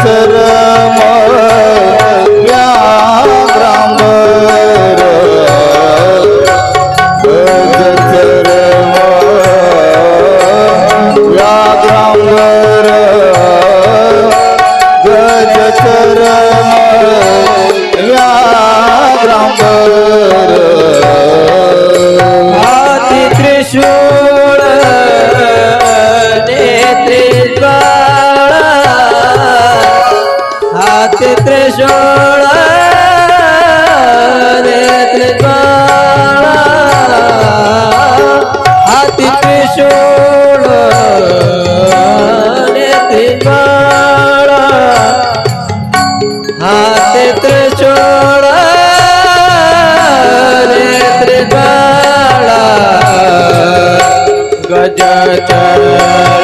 चरा चल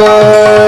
Baba.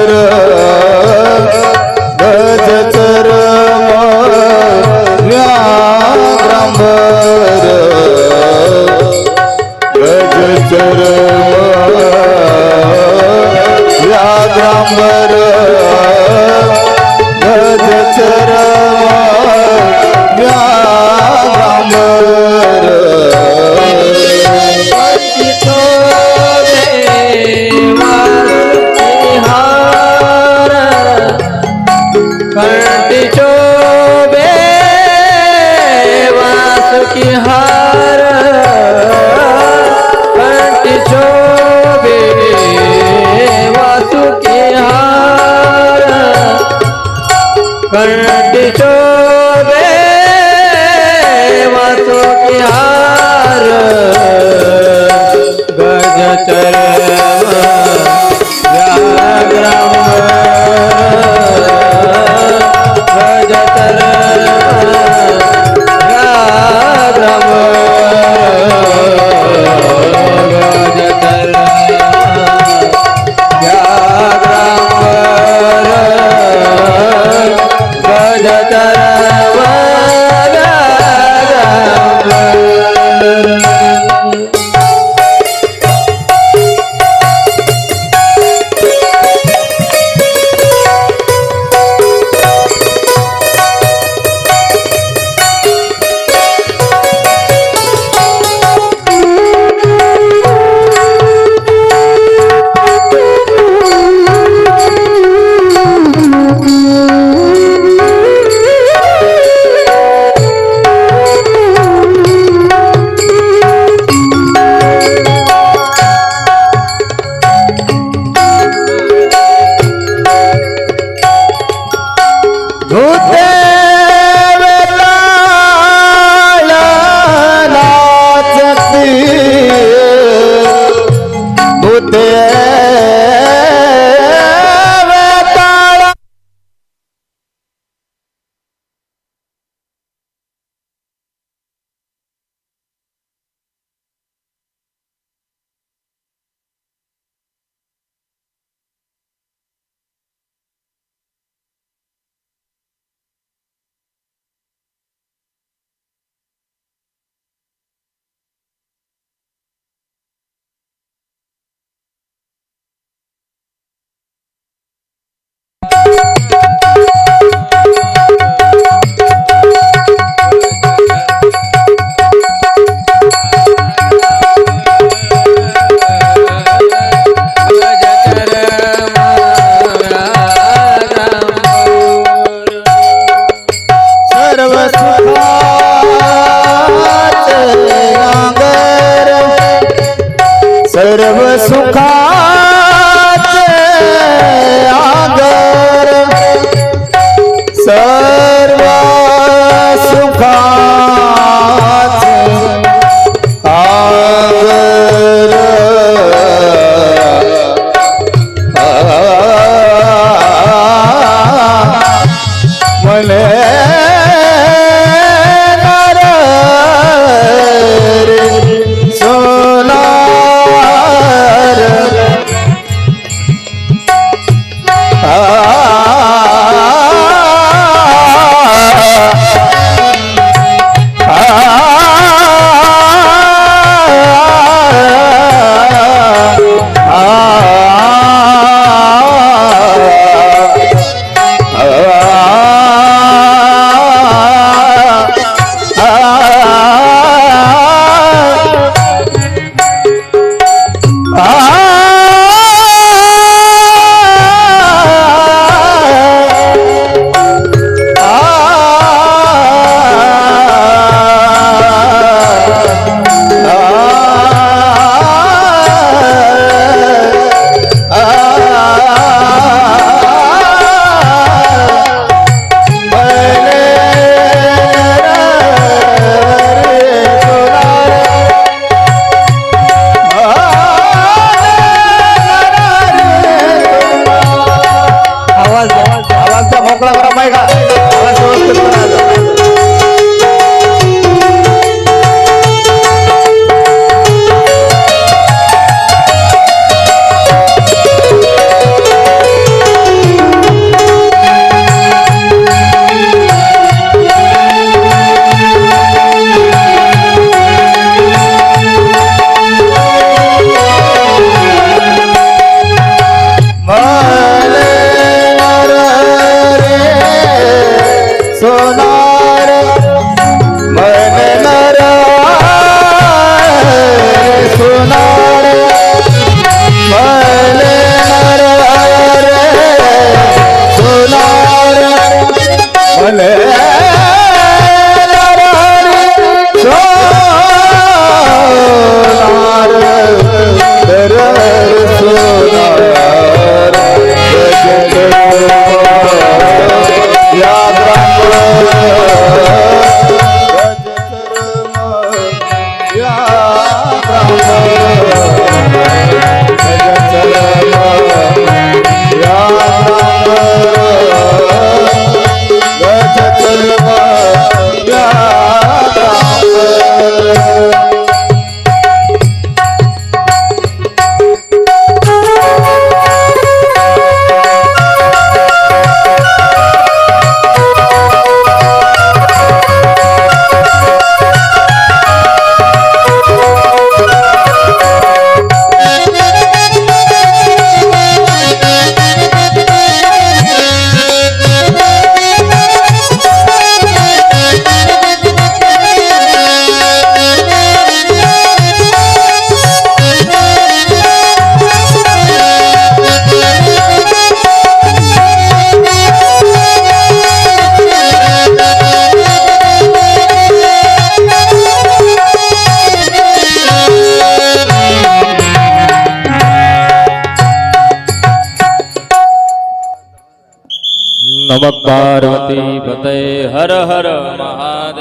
नम पार्वती फतेह हर हर महादेव।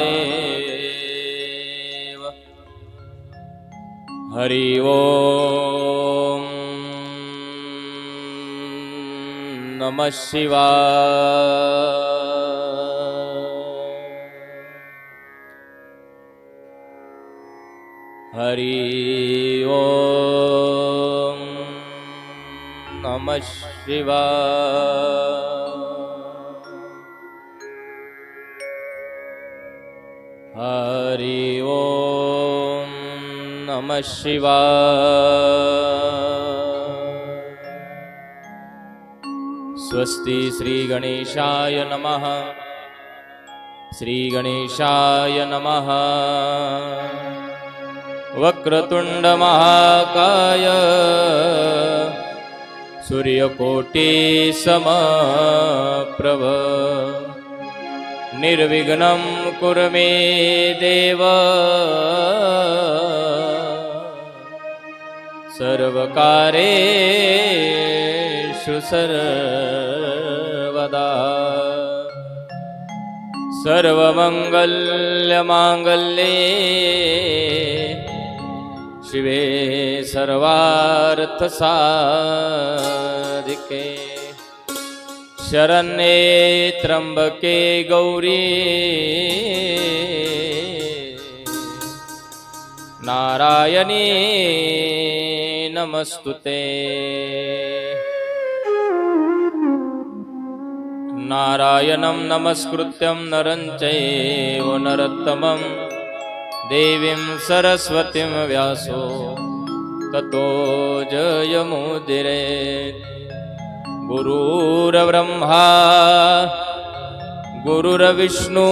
हरि ओम। नम शिवा हरि ओम। नम शिवा हरि ओम नमः शिवाय। स्वस्ति श्रीगणेशाय नमः। श्रीगणेशाय नमः। वक्रतुण्डमहाकाय सूर्यकोटिसमप्रभ निर्विघ्नं कुरु मे देव। सर्वकारेषु सर्वदा। सर्वमङ्गल्यमाङ्गल्ये शिवे सर्वार्थसाधिके। શરણે ત્રંબકે ગૌરી નારાયણી નમસ્તુતે નારાયણમ નમસ્કૃત્યમ નરં ચૈવ નરત્તમમ દેવીમ સરસ્વતીમ વ્યાસો તતો જયમુદિરેત गुरुर्ब्रह्मा गुरुर्विष्णु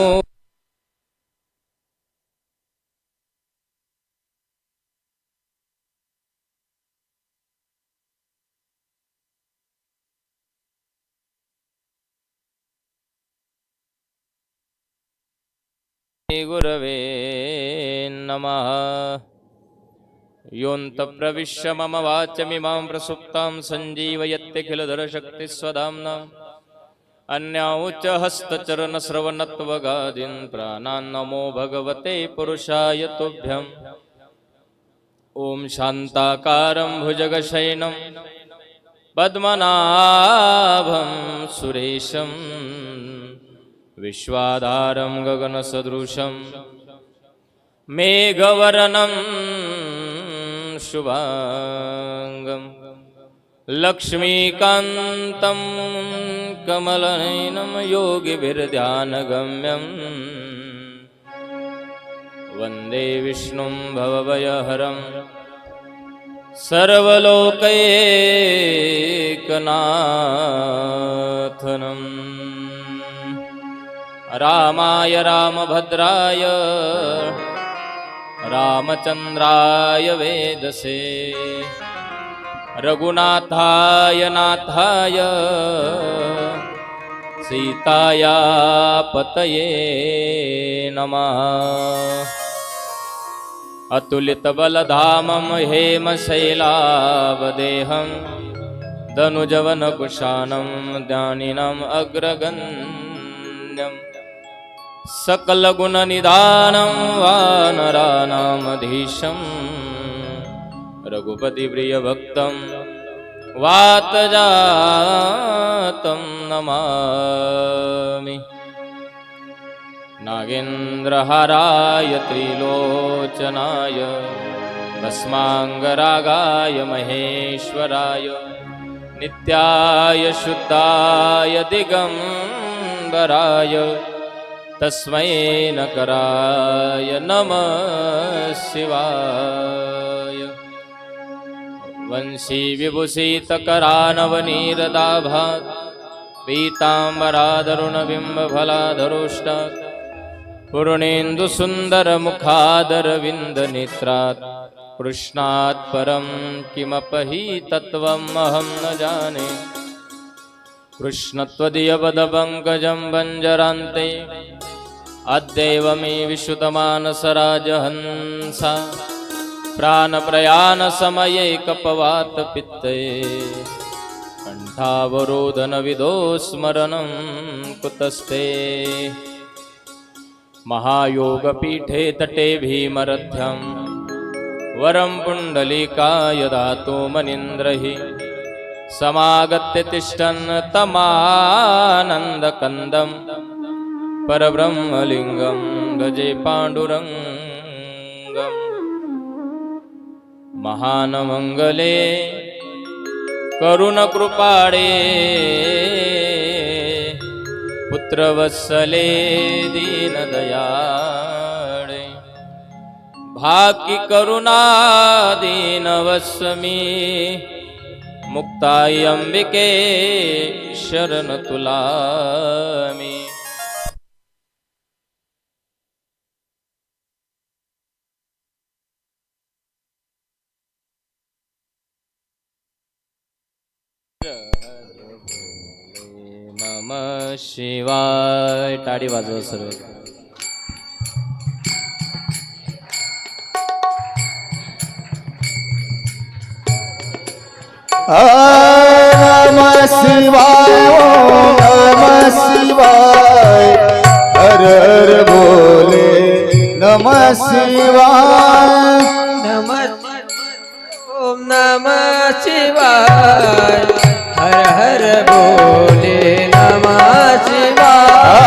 गुरवे नमः योऽन्तप्रविश्य मम वाच्यमिमां प्रसुप्तां सञ्जीवयत्यखिलधरशक्तिस्वधाम्ना अन्याऊच हस्तचरणश्रवणत्वगादीन् प्राणान् नमो भगवते पुरुषाय तुभ्यम्। ॐ शान्ताकारं भुजगशयनं। पद्मनाभं सुरेशं विश्वाधारं गगनसदृशं मेघवर्णम् शुभाङ्गं लक्ष्मीकान्तं कमलनयनं योगिभिर्ध्यानगम्यं वन्दे विष्णुं भवभयहरं सर्वलोकैकनाथनम्। रामाय रामभद्राय रामचन्द्राय वेदसे। रघुनाथाय नाथाय। सीताया पतये नमः। अतुलितबलधामं हेमशैलावदेहं दनुजवनकुशानं ज्ञानिनम् अग्रगण्यम् सकलगुणनिधानं वानराणामधीशं रघुपतिप्रियभक्तं वातजातं नमामि। नागेन्द्रहाराय त्रिलोचनाय भस्माङ्गरागाय महेश्वराय नित्याय शुद्धाय दिगम्बराय तस्मै नकराय नमः शिवाय। वंशी विभूषितकरानवनीरदाभात् पीताम्बरादरुणबिम्बफलाधरोष्टात् पूर्णेन्दुसुन्दरमुखादरविन्दनेत्रात् कृष्णात् परं किमपहि अहं न जाने कृष्णत्वदीयपदपङ्कजं वञ्जरान्ते अद्यैव मे विशुतमानसराजहंसा प्राणप्रयाणसमये कपवातपित्तये कण्ठावरोधनविदो स्मरणं कुतस्ते। महायोगपीठे तटे भीमरथ्यं। वरं पुण्डलीकाय दातो मनीन्द्रहि समागत्य तिष्ठन् तिष्ठन्नतमानन्दकन्दं परब्रह्मलिङ्गं गजे पाण्डुरङ्गम्। महानमङ्गले करुणकृपाणे पुत्रवत्सले दीनदयाडे। भाक्यकरुणादीनवत्समे मुक्ताई अंबिके शरण तुला मी नम शिवाय. टाळी वाजव सर्व. नम शिवाय नम शिवाय। हर हर बोले नम शिवाय। नम ओम नम शिवाय। हर हर बोले नम शिवाय।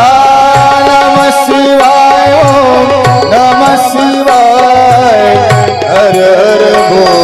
नम शिवाय ओम नम शिवाय। हर हर बोले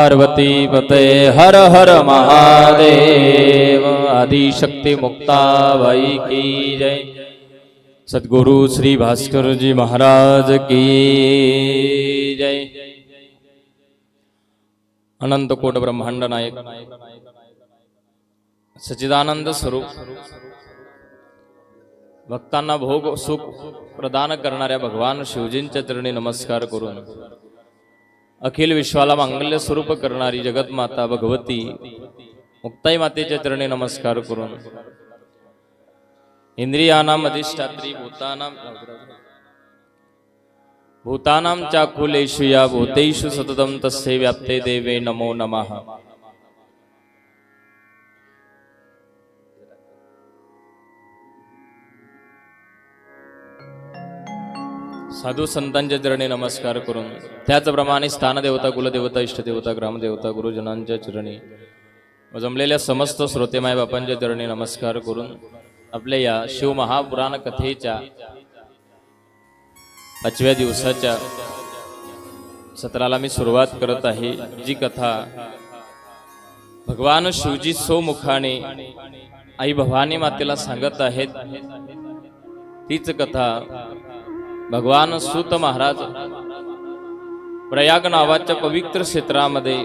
पार्वती पते हर हर महादेव आदिशक्ती मुक्ताबाई की जय सद्गुरु श्री भास्कर जी महाराज की जय अनंत कोट ब्रह्मांड नायक सच्चिदानंद स्वरूप भक्तांना भोग सुख प्रदान करणाऱ्या भगवान शिवजींच्या चरणी नमस्कार करून अखिल विश्वाला मांगल्य स्वरूप करणारी जगतमाता भगवती मुक्ताई मातेच्या चरणी नमस्कार करून. इंद्रियानाम अधिष्ठात्री भूतानाम भूतानाम चाकुलेषु या भूतेषु सततम तस्य व्याप्ते देवे नमो नमः. साधू संतांच्या चरणी नमस्कार करून त्याचप्रमाणे स्थानदेवता कुलदेवता इष्टदेवता ग्रामदेवता गुरुजनांच्या चरणी व जमलेल्या समस्त श्रोतेमाय बापांच्या चरणी नमस्कार करून आपल्या या शिवमहापुराण कथेच्या पाचव्या दिवसाच्या सत्राला मी सुरुवात करत आहे जी कथा भगवान शिवजी सोमुखाने आई भवानी मातेला सांगत आहेत. तीच कथा भगवान सुत महाराज. प्रयाग नावाच्या पवित्र क्षेत्रामध्ये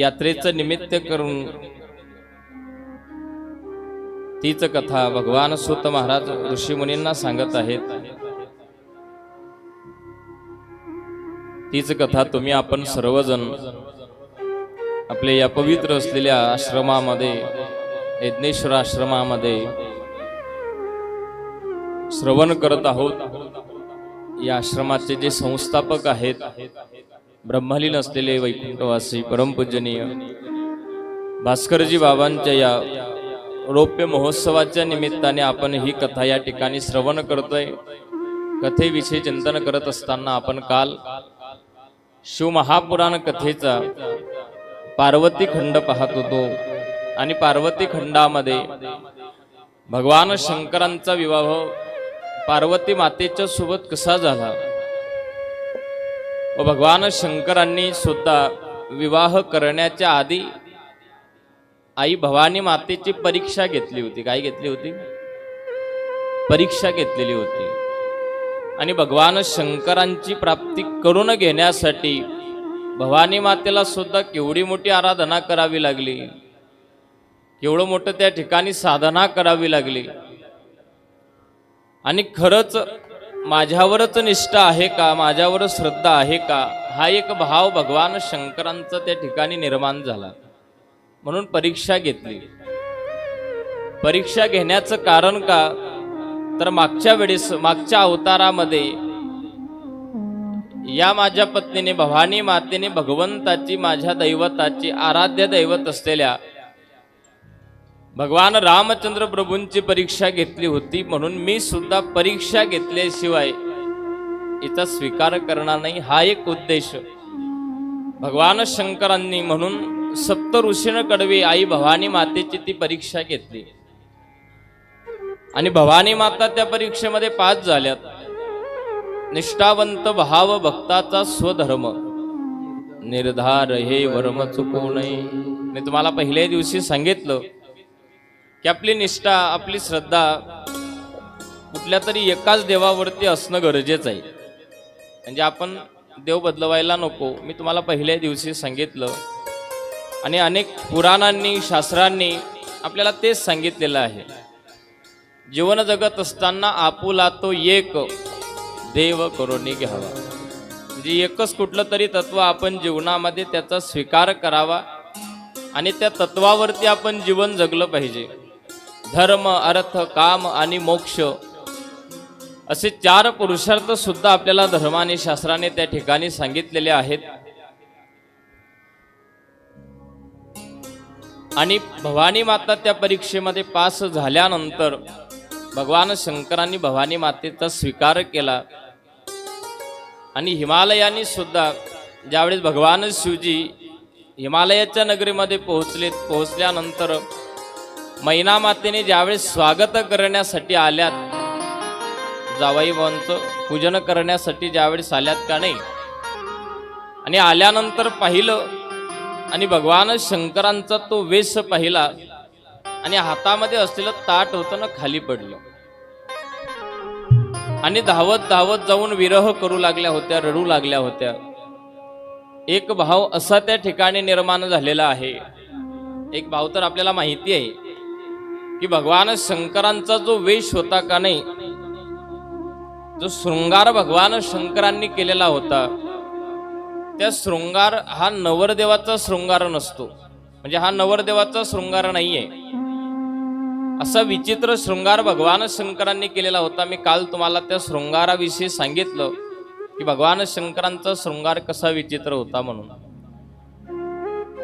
यात्रेचं निमित्त करून तीच कथा भगवान सुत महाराज ऋषीमुनींना सांगत आहेत. तीच कथा तुम्ही आपण सर्वजण आपले या पवित्र असलेल्या आश्रमामध्ये यज्ञेश्वर आश्रमामध्ये श्रवण करत आहोत. या आश्रमाचे जे संस्थापक आहेत ब्रह्मलीन असलेले वैकुंठवासी परमपूजनीय भास्करजी बाबांच्या या रौप्य महोत्सवाच्या निमित्ताने आपण ही कथा या ठिकाणी श्रवण करतोय. कथेविषयी चिंतन करत असताना आपण काल शिवमहापुराण कथेचा पार्वती खंड पाहत होतो. आणि पार्वती खंडामध्ये भगवान शंकरांचा विवाह पार्वती मातेच्या सोबत कसा झाला? व भगवान शंकरांनी सुद्धा विवाह करण्याच्या आधी आई भवानी मातेची परीक्षा घेतली होती. काय घेतली होती? परीक्षा घेतलेली होती. आणि भगवान शंकरांची प्राप्ती करून घेण्यासाठी भवानी मातेला सुद्धा केवढी मोठी आराधना करावी लागली? केवढं मोठं त्या ठिकाणी साधना करावी लागली? आणि खरंच माझ्यावरच निष्ठा आहे का? माझ्यावरच श्रद्धा आहे का? हा एक भाव भगवान शंकरांचा त्या ठिकाणी निर्माण झाला. म्हणून परीक्षा घेतली. परीक्षा घेण्याचं कारण का? तर मागच्या वेळेस मागच्या अवतारामध्ये या माझ्या पत्नीने भवानी मातेने भगवंताची माझ्या दैवताची आराध्य दैवत असलेल्या भगवान रामचंद्र प्रभूंची परीक्षा घेतली होती म्हणून मी सुद्धा परीक्षा घेतल्याशिवाय इथं स्वीकार करणार नाही. हा एक उद्देश. भगवान शंकरांनी म्हणून सप्त ऋषीनं कडवी आई भवानी मातेची ती परीक्षा घेतली. आणि भवानी माता त्या परीक्षेमध्ये पास झाल्यात. निष्ठावंत भाव भक्ताचा स्वधर्म. निर्धार हे वर्म चुकू नये. मी तुम्हाला पहिल्या दिवशी सांगितलं की आपली निष्ठा आपली श्रद्धा कुठल्या तरी एकाच देवावरती असणं गरजेचं आहे. म्हणजे आपण देव बदलवायला नको. मी तुम्हाला पहिल्या दिवशी सांगितलं आणि अनेक पुराणांनी शास्त्रांनी आपल्याला तेच सांगितलेलं आहे. जीवन जगत असताना आपुला तो एक देव करुणी घ्यावा. म्हणजे एकच कुठलं तरी तत्व आपण जीवनामध्ये त्याचा स्वीकार करावा आणि त्या तत्वावरती आपण जीवन जगलं पाहिजे. धर्म अर्थ काम आणि मोक्ष असे चार पुरुषार्थ सुद्धा आपल्याला धर्माने शास्त्राने त्या ठिकाणी सांगितलेले आहेत. आणि भवानी माता त्या परीक्षेमध्ये पास झाल्यानंतर भगवान शंकरांनी भवानी मातेचा स्वीकार केला. आणि हिमालयानी सुद्धा ज्यावेळेस भगवान शिवजी हिमालयाच्या नगरीमध्ये पोहोचले पोहोचल्यानंतर मैना मातेने ज्यावेळेस स्वागत करण्यासाठी आल्यात जावाईबाबांचं पूजन करण्यासाठी ज्यावेळेस आल्यात का नाही? आणि आल्यानंतर पाहिलं आणि भगवान शंकरांचा तो वेश पाहिला आणि हातामध्ये असलेलं ताट होतं ना खाली पडलं. आणि धावत धावत जाऊन विरह करू लागल्या होत्या रडू लागल्या होत्या. एक भाव असा त्या ठिकाणी निर्माण झालेला आहे. एक भाव तर आपल्याला माहिती आहे. की भगवान शंकरांचा जो वेश होता का नाही जो शृंगार भगवान शंकरांनी केलेला होता त्या शृंगार हा नवरदेवाचा शृंगार नसतो. म्हणजे हा नवरदेवाचा शृंगार नाहीये. असा विचित्र शृंगार भगवान शंकरांनी केलेला होता. मी काल तुम्हाला त्या शृंगाराविषयी सांगितलं की भगवान शंकरांचा शृंगार कसा विचित्र होता म्हणून.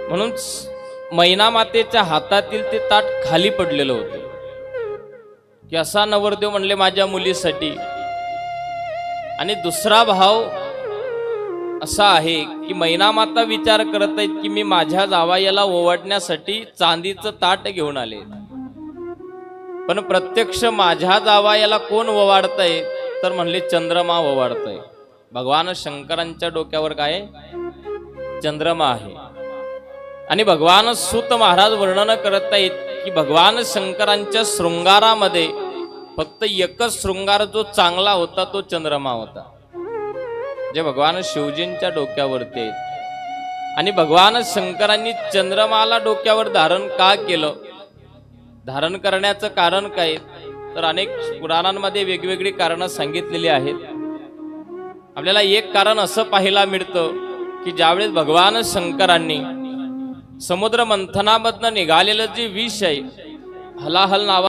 म्हणून मैनामातेच्या हातातील ते ताट खाली पडलेलं होतं. की असा नवरदेव म्हणले माझ्या मुलीसाठी. आणि दुसरा भाव असा आहे की मैनामाता विचार करत आहेत की मी माझ्या जावायाला ओवाडण्यासाठी चांदीचं ताट घेऊन आले. पण प्रत्यक्ष माझ्या जावायाला कोण ओवाडतंय तर म्हणले चंद्रमा ओवाडतय भगवान शंकरांच्या डोक्यावर काय? चंद्रमा आहे. आणि भगवान सुत महाराज वर्णन करत आहेत की भगवान शंकरांच्या शृंगारामध्ये फक्त एकच शृंगार जो चांगला होता तो चंद्रमा होता. जे भगवान शिवजींच्या डोक्यावरती आहेत. आणि भगवान शंकरांनी चंद्रमाला डोक्यावर धारण का केलं? धारण करण्याचं कारण काय? तर अनेक पुराणांमध्ये वेगवेगळी कारणं सांगितलेली आहेत. आपल्याला एक कारण असं पाहायला मिळतं की ज्यावेळेस भगवान शंकरांनी समुद्र मंथनामधनं निघालेलं जे विष आहे हलाहल नावा